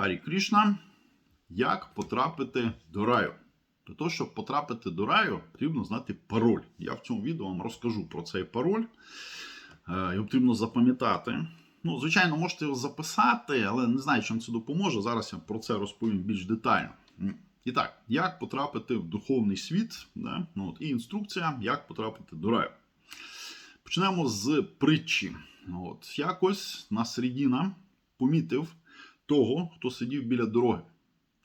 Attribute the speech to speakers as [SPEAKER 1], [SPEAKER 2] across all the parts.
[SPEAKER 1] Харі Крішна. Як потрапити до раю? Для того, щоб потрапити до раю, потрібно знати пароль. Я в цьому відео вам розкажу про цей пароль. Е, Його потрібно запам'ятати. Ну, звичайно, можете його записати, але не знаю, чим це допоможе. Зараз я про це розповім більш детально. І так, як потрапити в духовний світ, да? ну, от, і інструкція, як потрапити до раю. Почнемо з притчі. От, якось на середіна помітив того, хто сидів біля дороги.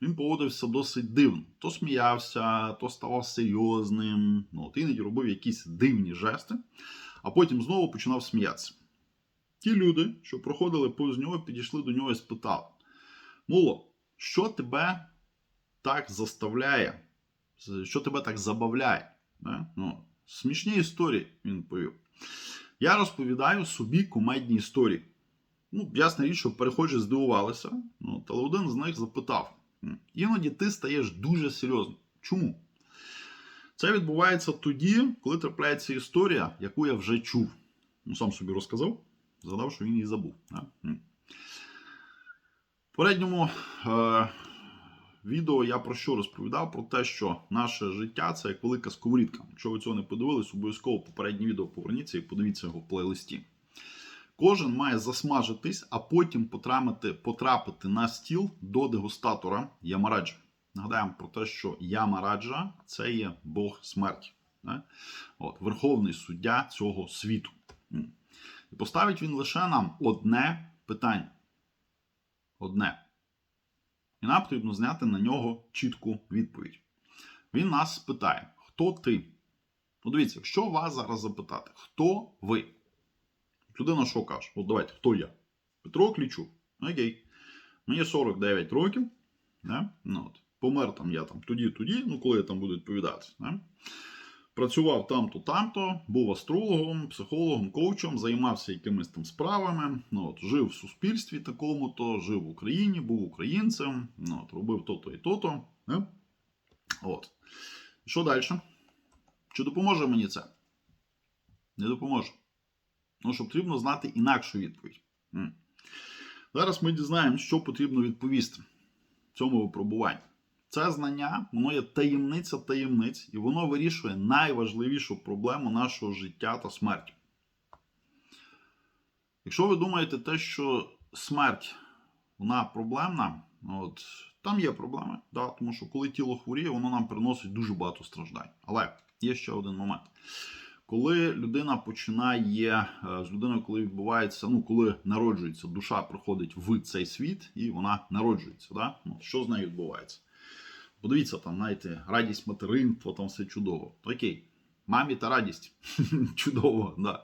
[SPEAKER 1] Він поводився досить дивно. То сміявся, то ставав серйозним, ну, от, іноді робив якісь дивні жести, а потім знову починав сміятися. Ті люди, що проходили повз нього, підійшли до нього і спитали: Муло, що тебе так заставляє? Що тебе так забавляє? Не? Ну, смішні історії, він повів. Я розповідаю собі кумедні історії. Ну, ясна річ, що перехожі здивувалися, ну, але один з них запитав: іноді ти стаєш дуже серйозним. Чому? Це відбувається тоді, коли трапляється історія, яку я вже чув. Ну, сам собі розказав, згадав, що він її забув. В попередньому е- відео я про що розповідав? Про те, що наше життя це як велика сковорідка. Якщо ви цього не подивились, обов'язково попереднє відео поверніться і подивіться його в плейлисті. Кожен має засмажитись, а потім потрапити, потрапити на стіл до дегустатора Ямараджа. Нагадаємо про те, що Ямараджа це є Бог смерті. Не? От, Верховний суддя цього світу. І поставить він лише нам одне питання. Одне. І нам потрібно зняти на нього чітку відповідь. Він нас спитає, хто ти? Ну, дивіться, якщо вас зараз запитати, хто ви? Людина що каже? От давайте, хто я? Петро Клічук. Окей. Мені 49 років. Да? Ну, от. Помер там я там тоді-тоді, ну коли я там буду відповідати. Да? Працював там-то, там-то, був астрологом, психологом, коучем, займався якимись там справами. Ну, от, жив в суспільстві такому-то, жив в Україні, був українцем, ну, от, робив то-то і то-то. Да? От. Що далі? Чи допоможе мені це? Не допоможе. Ну, що потрібно знати інакшу відповідь. Зараз ми дізнаємося, що потрібно відповісти цьому випробуванні. Це знання, воно є таємниця таємниць, і воно вирішує найважливішу проблему нашого життя та смерті. Якщо ви думаєте те, що смерть вона проблемна, от, там є проблеми, да, тому що коли тіло хворіє, воно нам приносить дуже багато страждань. Але є ще один момент. Коли людина починає е, з людиною, коли відбувається, ну коли народжується, душа приходить в цей світ і вона народжується. Да? Ну, що з нею відбувається? Подивіться, там, знаєте, радість материнства, там все чудово. Окей, мамі та радість чудово, да.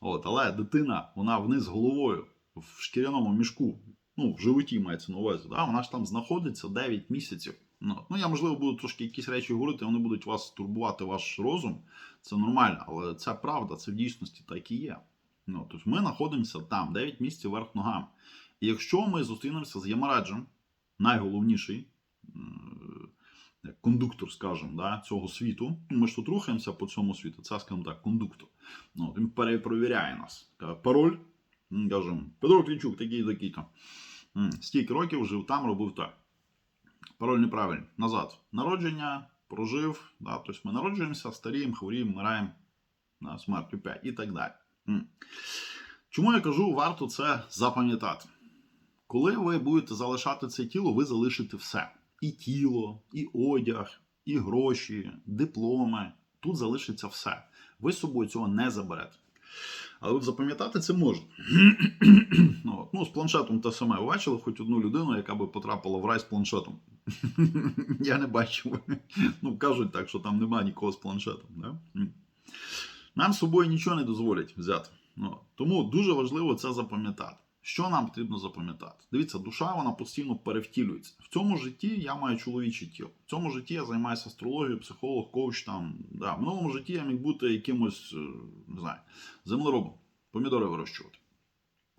[SPEAKER 1] От, але дитина, вона вниз головою в шкіряному мішку, ну, в животі мається на увазі, да? вона ж там знаходиться 9 місяців. Ну, ну, я, можливо, буду трошки якісь речі говорити, вони будуть вас турбувати ваш розум. Це нормально, але це правда, це в дійсності так і є. Ну, тобто ми знаходимося там, 9 місяців верх ногами. І якщо ми зустрінемося з Ямараджем, найголовніший е, кондуктор, скажімо, да, цього світу, ми ж тут рухаємося по цьому світу, це, скажімо так, кондуктор. Ну, він перепровіряє нас. Пароль, кажемо, Петро Клічук, такий такий там. Стільки років жив там, робив так. Пароль неправильний. Назад. Народження, прожив. Да, тобто ми народжуємося, старіємо, хворіємо, вмираємо на смертю 5 і так далі. Чому я кажу, варто це запам'ятати? Коли ви будете залишати це тіло, ви залишите все. І тіло, і одяг, і гроші, дипломи. Тут залишиться все. Ви з собою цього не заберете. Але запам'ятати це можна. ну, от. ну, з планшетом те саме. Бачили хоч одну людину, яка би потрапила в рай з планшетом. Я не бачив. Ну, кажуть так, що там немає нікого з планшетом. Да? Нам з собою нічого не дозволять взяти. Ну, тому дуже важливо це запам'ятати. Що нам потрібно запам'ятати? Дивіться, душа вона постійно перевтілюється. В цьому житті я маю чоловіче тіло. В цьому житті я займаюся астрологією, психолог, коуч там. Да. В минулому житті я міг бути якимось, е, не знаю, землеробом, помідори вирощувати.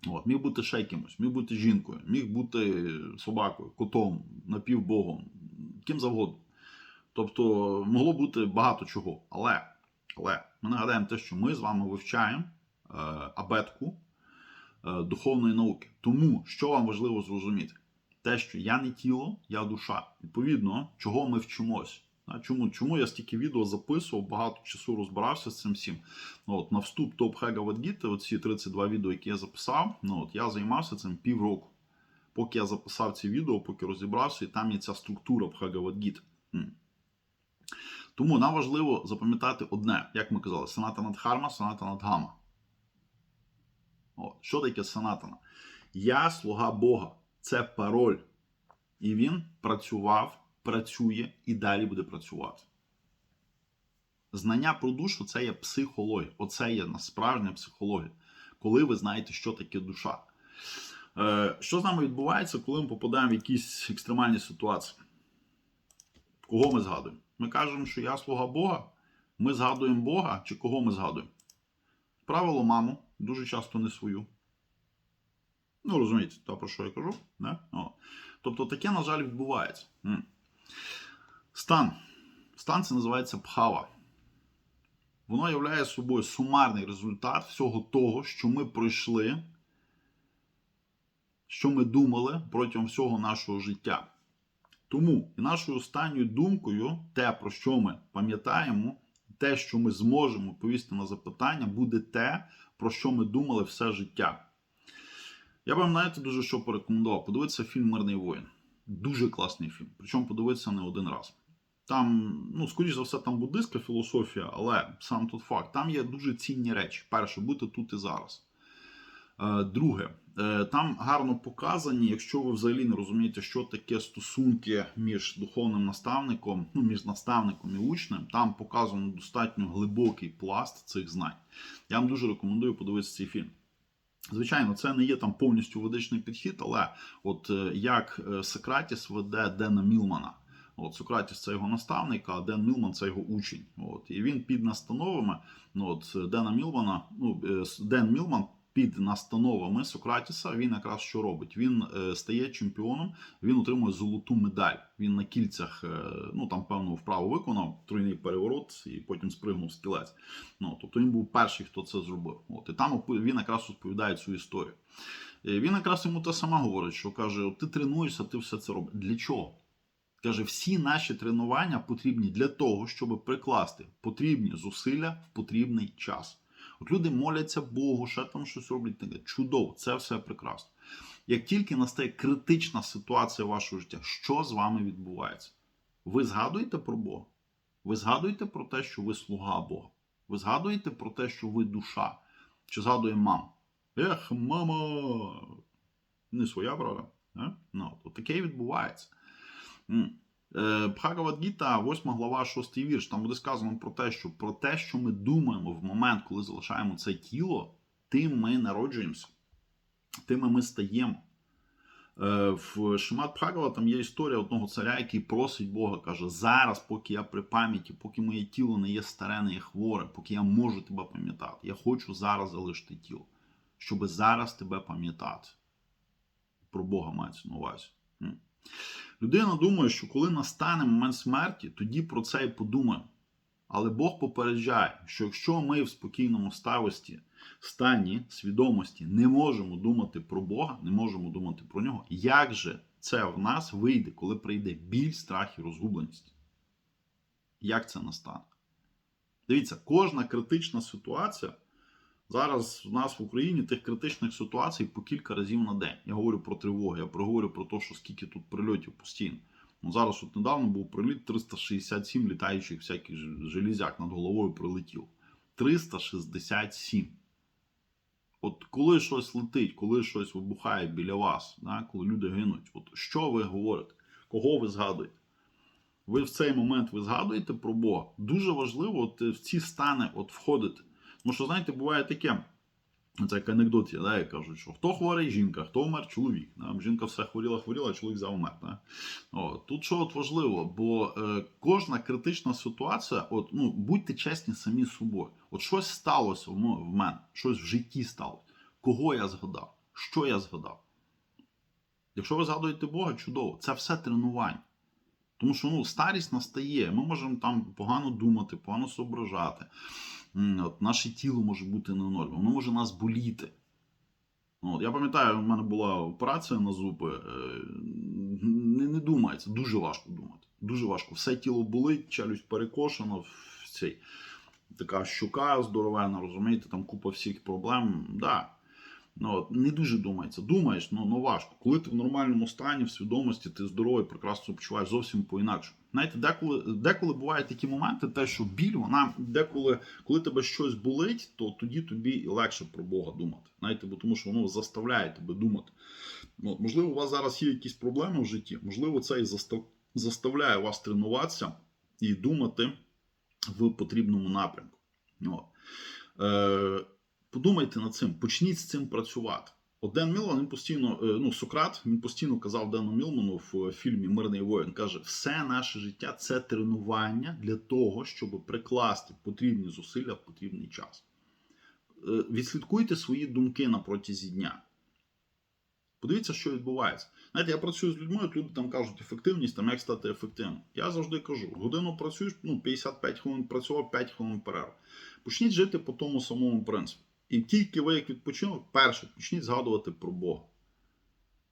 [SPEAKER 1] От, міг бути ще кимось, міг бути жінкою, міг бути собакою, котом, напівбогом, ким завгодно. Тобто могло бути багато чого. Але, але ми нагадаємо те, що ми з вами вивчаємо е, абетку духовної науки. Тому що вам важливо зрозуміти? те, що я не тіло, я душа. Відповідно, чого ми вчимось. Чому чому я стільки відео записував, багато часу розбирався з цим всім. Ну, от, На вступ до Бхагавадгіти, оці 32 відео, які я записав, ну, от, я займався цим півроку. Поки я записав ці відео, поки розібрався, і там є ця структура Бхагавадгіти. М. Тому нам важливо запам'ятати одне, як ми казали, санатана дхарма, санатана дгама. От, що таке санатана? Я слуга Бога. Це пароль. І він працював, працює і далі буде працювати. Знання про душу це є психологія. Оце є справжня психологія, коли ви знаєте, що таке душа. Е, Що з нами відбувається, коли ми попадаємо в якісь екстремальні ситуації? Кого ми згадуємо? Ми кажемо, що я слуга Бога. Ми згадуємо Бога, чи кого ми згадуємо? Правило, маму, дуже часто не свою. Ну, розумієте, та про що я кажу? Не? О. Тобто таке, на жаль, відбувається. М. Стан. Стан це називається пхава. Воно являє собою сумарний результат всього того, що ми пройшли, що ми думали протягом всього нашого життя. Тому і нашою останньою думкою, те, про що ми пам'ятаємо, те, що ми зможемо повісти на запитання, буде те, про що ми думали все життя. Я б вам знаєте, дуже що порекомендував. Подивитися фільм Мирний воїн. Дуже класний фільм. Причому подивитися не один раз. Там, ну, скоріш за все, там буддистська філософія, але сам тут факт. Там є дуже цінні речі. Перше, бути тут і зараз. Е, Друге, е, там гарно показані, якщо ви взагалі не розумієте, що таке стосунки між духовним наставником, ну, між наставником і учнем, там показано достатньо глибокий пласт цих знань. Я вам дуже рекомендую подивитися цей фільм. Звичайно, це не є там повністю ведичний підхід, але от е, як Сократіс веде Дена Мілмана. От Сократіс це його наставник, а Ден Мілман це його учень. От і він під настановами. Ну от Дена Мілмана, ну Ден Мілман під настановами Сократіса він якраз що робить? Він е, стає чемпіоном, він отримує золоту медаль. Він на кільцях, е, ну там певну вправу виконав, тройний переворот і потім спригнув з кілець. Ну тобто він був перший, хто це зробив. От і там він якраз розповідає цю історію. Е, Він якраз йому те саме говорить, що каже: «От ти тренуєшся, ти все це робиш. Для чого? Каже, всі наші тренування потрібні для того, щоб прикласти потрібні зусилля в потрібний час. От люди моляться Богу, ще там щось роблять таке. Чудово, це все прекрасно. Як тільки настає критична ситуація вашого життя, що з вами відбувається? Ви згадуєте про Бога? Ви згадуєте про те, що ви слуга Бога? Ви згадуєте про те, що ви душа? Чи згадує мама? Ех, мама! Не своя правда. Ну, таке і відбувається. М. Е, Бхагавадгіта, 8 глава, 6 вірш. Там буде сказано про те, що про те, що ми думаємо в момент, коли залишаємо це тіло, тим ми народжуємося, тими ми стаємо. Е, В Шимат Бхагава там є історія одного царя, який просить Бога, каже: зараз, поки я при пам'яті, поки моє тіло не є старе, не є хворе, поки я можу тебе пам'ятати, я хочу зараз залишити тіло, щоб зараз тебе пам'ятати. Про Бога мається на увазі. Людина думає, що коли настане момент смерті, тоді про це і подумаємо. Але Бог попереджає, що якщо ми в спокійному ставості, стані свідомості не можемо думати про Бога, не можемо думати про нього, як же це в нас вийде, коли прийде біль, страх і розгубленість? Як це настане? Дивіться, кожна критична ситуація. Зараз в нас в Україні тих критичних ситуацій по кілька разів на день. Я говорю про тривоги, я проговорю про те, що скільки тут прильотів постійно. Ну, зараз от недавно був приліт 367 літаючих всяких железяк над головою прилетів. 367. От коли щось летить, коли щось вибухає біля вас, да, коли люди гинуть, от що ви говорите? Кого ви згадуєте? Ви в цей момент ви згадуєте про Бога. Дуже важливо от, е, в ці стани от, входити. Тому що, знаєте, буває таке. Це як анекдот є, да, як кажуть, що хто хворий жінка, хто вмер чоловік. Да? Жінка все хворіла, хворіла, а чоловік завмер. Да? Тут що от важливо, бо е, кожна критична ситуація, от, ну, будьте чесні самі з собою. От щось сталося в мене, щось в житті сталося. Кого я згадав? Що я згадав? Якщо ви згадуєте Бога, чудово, це все тренування. Тому що ну, старість настає, ми можемо там погано думати, погано соображати. От, наше тіло може бути не в нормі, воно може нас боліти. От, я пам'ятаю, у мене була операція на зуби. е, Не, не думається, дуже важко думати. Дуже важко. Все тіло болить, челюсть перекошена, в цей, така щука здоровена, розумієте, там купа всіх проблем. Да. Ну, от, не дуже думається. Думаєш, ну, ну важко. Коли ти в нормальному стані, в свідомості, ти здоровий, прекрасно почуваєш зовсім по-інакше. Знаєте, деколи, деколи бувають такі моменти, те, що біль, вона деколи, коли тебе щось болить, то тоді тобі і легше про Бога думати. Знаєте, бо тому що воно заставляє тебе думати. Ну, можливо, у вас зараз є якісь проблеми в житті, можливо, це і заставляє вас тренуватися і думати в потрібному напрямку. От. Е, подумайте над цим, почніть з цим працювати. От Ден Мілман, він постійно, е, ну, Сократ, він постійно казав Дену Мілману в фільмі Мирний воїн. Каже, все наше життя це тренування для того, щоб прикласти потрібні зусилля в потрібний час. Е, Відслідкуйте свої думки на протязі дня. Подивіться, що відбувається. Знаєте, я працюю з людьми, от люди там кажуть, ефективність, там як стати ефективним. Я завжди кажу: годину працюєш, ну 55 хвилин працював, 5 хвилин перерв. Почніть жити по тому самому принципу. І тільки ви, як відпочинок, перше, почніть згадувати про Бога.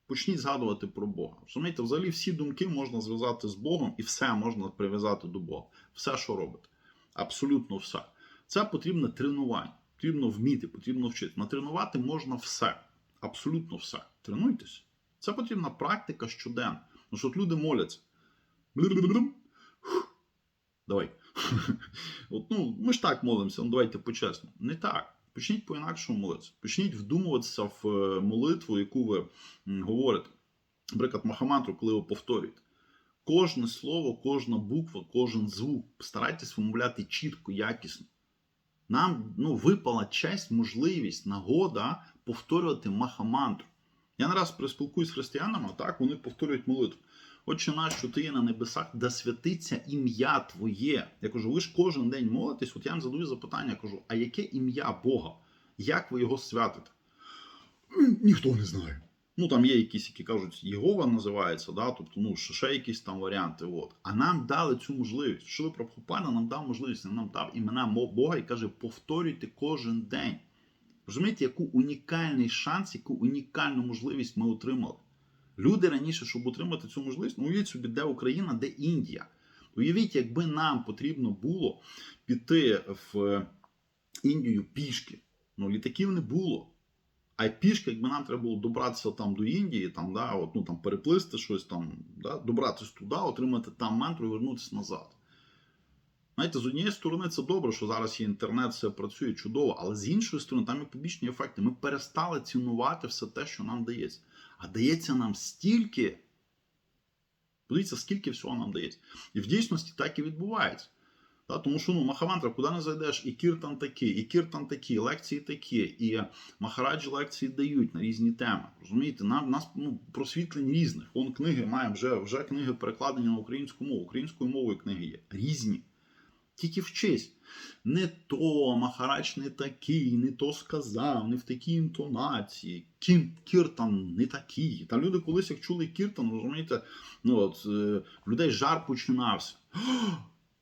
[SPEAKER 1] Почніть згадувати про Бога. Розумієте, взагалі всі думки можна зв'язати з Богом і все можна прив'язати до Бога. Все, що робите. Абсолютно все. Це потрібне тренування. Потрібно вміти, потрібно вчити. Натренувати можна все. Абсолютно все. Тренуйтесь. Це потрібна практика щоденно. Ну от люди моляться. Давай. От, ну, ми ж так молимося, ну давайте по-чесному. Не так. Почніть по-інакшому молитися. Почніть вдумуватися в е, молитву, яку ви говорите. Наприклад, Махамантру, коли ви повторюєте. Кожне слово, кожна буква, кожен звук старайтесь вимовляти чітко, якісно. Нам ну, випала честь, можливість, нагода повторювати Махамантру. Я не раз приспілкуюсь з християнами, а так вони повторюють молитву. Отче наш, що ти є на небесах, да святиться ім'я Твоє. Я кажу, ви ж кожен день молитесь, от я вам задаю запитання, я кажу, а яке ім'я Бога? Як ви його святите? Ніхто не знає. Ну, там є якісь, які кажуть, Єгова називається, да? тобто ну, ще, якісь там варіанти. От. А нам дали цю можливість. Ви Прабхупада нам дав можливість, нам дав імена Бога і каже, повторюйте кожен день. Розумієте, яку унікальний шанс, яку унікальну можливість ми отримали. Люди раніше, щоб отримати цю можливість, ну уявіть собі, де Україна, де Індія. Уявіть, якби нам потрібно було піти в Індію пішки. Ну, літаків не було. А пішки, якби нам треба було добратися там до Індії, там, да, от, ну, там, переплисти щось там, да, добратися туди, отримати там мантру і вернутися назад. Знаєте, з однієї сторони, це добре, що зараз є інтернет, все працює чудово, але з іншої сторони, там є побічні ефекти. Ми перестали цінувати все те, що нам дається. А дається нам стільки. Подивіться, скільки всього нам дається. І в дійсності так і відбувається. Тому що ну, Махавантра, куди не зайдеш, і кіртан такий, і кіртан такі, лекції такі, і Махараджі лекції дають на різні теми. Розумієте, нам нас ну, просвітлень різних. Вон книги маємо вже, вже книги перекладені на українську мову. Українською мовою книги є. Різні. Тільки вчись. Не то Махарадж не такий, не то сказав, не в такій інтонації. Кіртан не такий. Та люди колись, як чули кіртан, розумієте, ну от е, людей жар починався.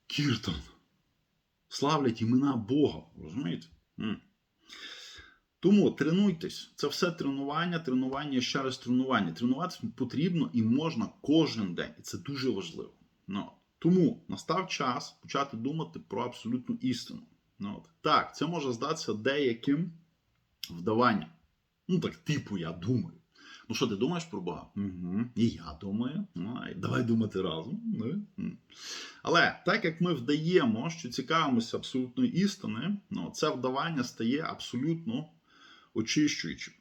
[SPEAKER 1] Кіртан. Славлять імена Бога. Розумієте? Тому тренуйтесь. Це все тренування, тренування ще раз тренування. Тренуватися потрібно і можна кожен день. І це дуже важливо. Ну. Тому настав час почати думати про абсолютну істину. Ну, от. Так, це може здатися деяким вдаванням. Ну, так, типу, я думаю. Ну що, ти думаєш про Бога? Угу. І я думаю. Ну, давай думати разом. Ну. Але так як ми вдаємо, що цікавимося абсолютної істини, ну, це вдавання стає абсолютно очищуючим.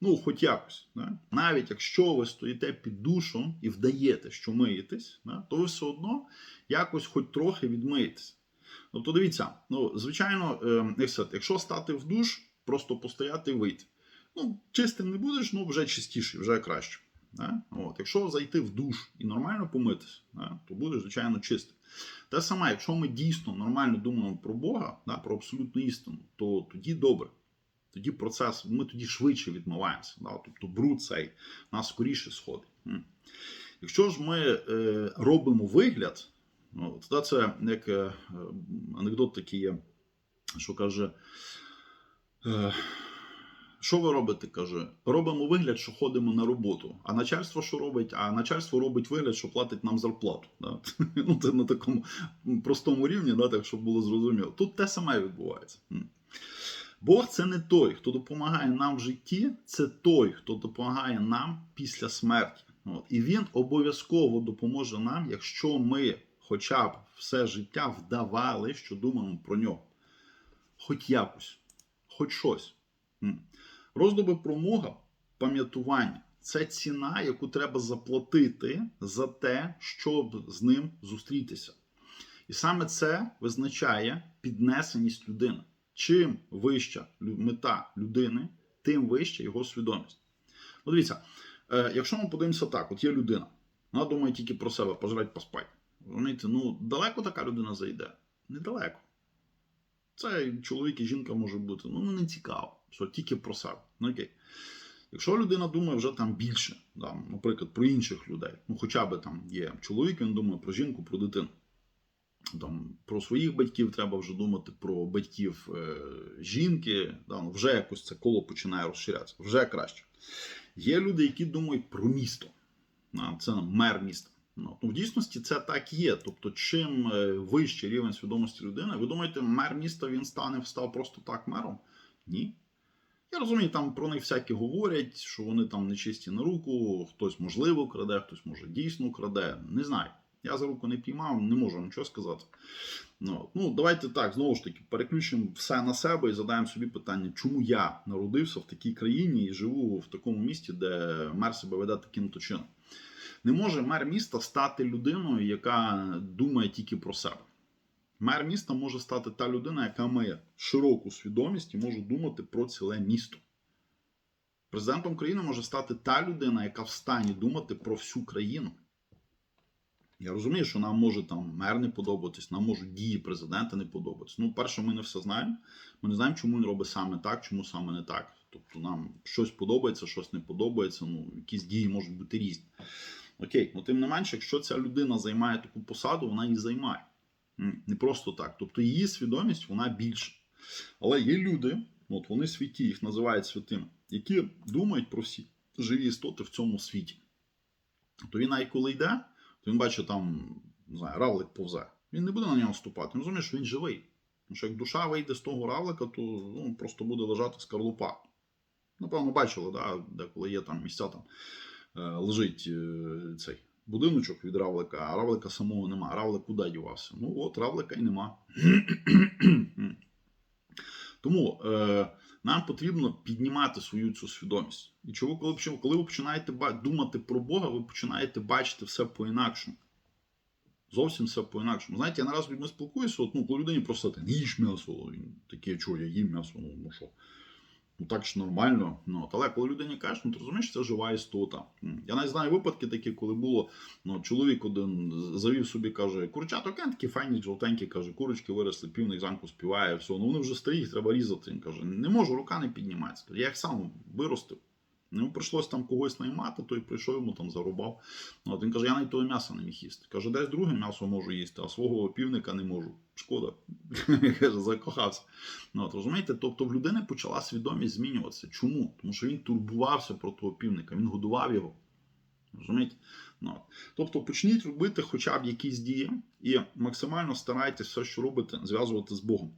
[SPEAKER 1] Ну, хоч якось. Да? Навіть якщо ви стоїте під душом і вдаєте, що миєтесь, да, то ви все одно якось хоч трохи відмиєтесь. Тобто, дивіться, ну, звичайно, як сказати, якщо стати в душ, просто постояти і вийти. Ну, чистим не будеш, ну вже чистіший, вже краще. Да? От, якщо зайти в душ і нормально помитись, да, то будеш, звичайно, чистим. Те саме, якщо ми дійсно нормально думаємо про Бога, да, про абсолютну істину, то тоді добре. Тоді процес, ми тоді швидше відмиваємося. Да? Тобто бруд цей нас скоріше сходить. Якщо ж ми е, робимо вигляд, ну, тоді це як е, анекдот такий є, що каже. Е, що ви робите? каже, робимо вигляд, що ходимо на роботу. А начальство що робить? А начальство робить вигляд, що платить нам зарплату. Да? Ну, це на такому простому рівні, да, так щоб було зрозуміло. Тут те саме відбувається. Бог це не той, хто допомагає нам в житті, це той, хто допомагає нам після смерті. От. І він обов'язково допоможе нам, якщо ми хоча б все життя вдавали, що думаємо про нього. Хоч якось, хоч щось. М. Роздуби промога, пам'ятування це ціна, яку треба заплатити за те, щоб з ним зустрітися. І саме це визначає піднесеність людини. Чим вища мета людини, тим вища його свідомість. Ну, дивіться, е, якщо ми подивимося так, от є людина, вона думає тільки про себе, пожрать, поспать. Розумієте, ну далеко така людина зайде? Недалеко. Це чоловік і жінка може бути. Ну, не цікаво. Що тільки про себе. Ну, окей. Якщо людина думає вже там більше, там, наприклад, про інших людей, ну хоча б там є чоловік, він думає про жінку, про дитину. Там, про своїх батьків треба вже думати, про батьків е, жінки. Да, ну, вже якось це коло починає розширятися, вже краще. Є люди, які думають про місто. Це мер міста. Ну, в дійсності це так є. Тобто, чим е, вищий рівень свідомості людини, ви думаєте, мер міста він стане став просто так мером? Ні. Я розумію, там про них всякі говорять, що вони там нечисті на руку, хтось можливо краде, хтось може дійсно краде. Не знаю. Я за руку не піймав, не можу нічого сказати. Ну, ну давайте так, знову ж таки, переключимо все на себе і задаємо собі питання, чому я народився в такій країні і живу в такому місті, де мер себе веде таким чином. Не може мер міста стати людиною, яка думає тільки про себе. Мер міста може стати та людина, яка має широку свідомість і може думати про ціле місто. Президентом країни може стати та людина, яка в стані думати про всю країну. Я розумію, що нам може там мер не подобатись, нам можуть дії президента не подобатись. Ну, перше, ми не все знаємо. Ми не знаємо, чому він робить саме так, чому саме не так. Тобто нам щось подобається, щось не подобається. Ну, якісь дії можуть бути різні. Окей, ну тим не менше, якщо ця людина займає таку посаду, вона її займає. Не просто так. Тобто її свідомість вона більша. Але є люди, от вони святі, їх називають святими, які думають про всі живі істоти в цьому світі. То він навіть коли йде, він бачить там, не знаю, равлик повзе. Він не буде на нього ступати. Він розуміє, що він живий. Тому що як душа вийде з того равлика, то ну, просто буде лежати скорлупа. Напевно, бачили, да, де коли є там місця, там е, лежить е, цей будиночок від равлика, а равлика самого нема. Равлик куди дівався? Ну от, равлика і нема. Тому е, нам потрібно піднімати свою цю свідомість. І чого, коли, коли ви починаєте думати про Бога, ви починаєте бачити все по-інакшому. Зовсім все по-інакшому. Знаєте, я нараз з людьми спілкуюся, от, ну, коли людині просто ти не їж м'ясо, він таке, чого я їм м'ясо, ну, ну що. Ну так ж нормально. Ну, от, але коли людині кажеш, ну ти розумієш, це жива істота. Я навіть знаю випадки такі, коли було ну, чоловік один завів собі, каже, курчаток, такі файні, жовтенькі, каже, курочки виросли, півник замку співає, все. Ну вони вже старі, їх треба різати. Він каже, не можу, рука не піднімається. Я їх сам виростив. Йому прийшлось там когось наймати, той прийшов йому там зарубав. Ну, От він каже, я навіть того м'яса не міг їсти. Каже, десь друге м'ясо можу їсти, а свого півника не можу. Шкода. Каже, закохався. Ну, от, розумієте, тобто в людини почала свідомість змінюватися. Чому? Тому що він турбувався про того півника, він годував його. Розумієте? Ну, от. Тобто почніть робити хоча б якісь дії і максимально старайтесь все, що робите, зв'язувати з Богом.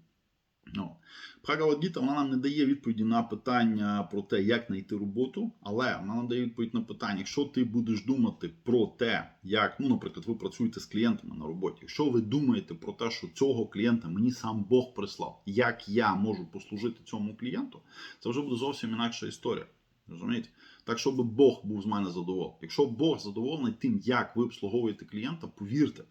[SPEAKER 1] Ну, Бхагавадгіта вона нам не дає відповіді на питання про те, як знайти роботу, але вона нам дає відповідь на питання, якщо ти будеш думати про те, як, ну, наприклад, ви працюєте з клієнтами на роботі, якщо ви думаєте про те, що цього клієнта мені сам Бог прислав, як я можу послужити цьому клієнту, це вже буде зовсім інакша історія. Розумієте? Так, щоб Бог був з мене задоволений. Якщо Бог задоволений тим, як ви обслуговуєте клієнта, повірте,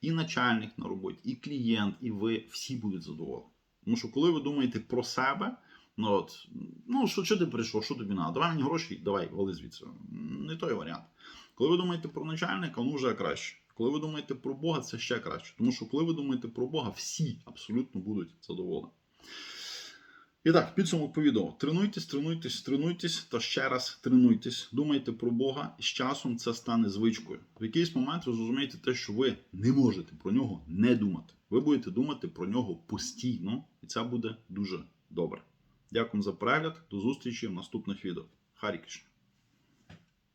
[SPEAKER 1] і начальник на роботі, і клієнт, і ви всі будуть задоволені. Тому що коли ви думаєте про себе, ну от, ну що, що ти прийшов, що тобі треба? Давай мені гроші, давай, вали звідси. Не той варіант. Коли ви думаєте про начальника, ну вже краще. Коли ви думаєте про Бога, це ще краще. Тому що коли ви думаєте про Бога, всі абсолютно будуть задоволені. І так, підсумок по відео. Тренуйтесь, тренуйтесь, тренуйтесь та ще раз тренуйтесь. Думайте про Бога, і з часом це стане звичкою. В якийсь момент ви зрозумієте те, що ви не можете про нього не думати. Ви будете думати про нього постійно, і це буде дуже добре. Дякую за перегляд. До зустрічі в наступних відео. Харі Кришна.